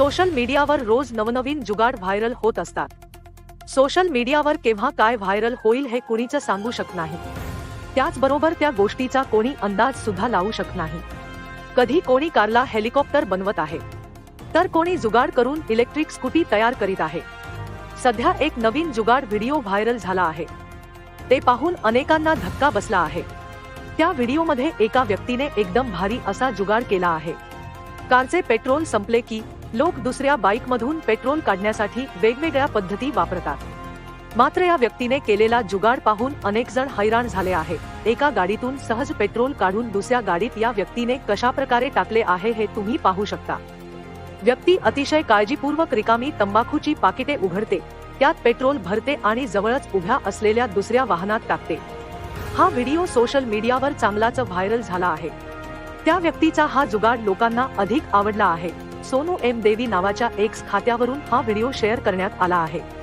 Social मीडियावर रोज नवनवीन जुगाड viral होत असतात. सोशल मीडियावर केव्हा काय व्हायरल होईल हे कुणीच सांगू शकत नाही. त्याचबरोबर त्या गोष्टीचा कोणी अंदाज सुद्धा लावू शकत नाही. कधी कोणी कारला हेलिकॉप्टर बनवत आहे. तर कोणी जुगाड करून इलेक्ट्रिक स्कूटी तयार करीत आहे. सध्या एक नवीन जुगाड व्हिडिओ व्हायरल झाला आहे. ते पाहून अनेकांना धक्का बसला आहे. त्या व्हिडिओमध्ये एका व्यक्तीने एकदम भारी असा जुगाड केला आहे. कारचे पेट्रोल संपले की लोक दुसऱ्या बाईकमधून पेट्रोल काढण्यासाठी वेगवेगळ्या पद्धती वापरतात. मात्र या व्यक्तीने केलेला जुगाड पाहून अनेक जण हैराण झाले आहे. एका गाडीतून सहज पेट्रोल काढून दुसऱ्या गाडीत या व्यक्तीने कशा प्रकारे टाकले आहे हे तुम्ही पाहू शकता. व्यक्ती अतिशय काळजीपूर्वक रिकामी तंबाखूची पाकिटे उघडते त्यात पेट्रोल भरते आणि जवळच उभ्या असलेल्या दुसऱ्या वाहनात टाकते. हा व्हिडिओ सोशल मीडियावर चांगलाच व्हायरल झाला आहे. त्या व्यक्तीचा हा जुगाड लोकांना अधिक आवडला आहे. सोनू एम देवी नावाच्या एक्स खात्यावरून हा व्हिडिओ शेअर करण्यात आला आहे.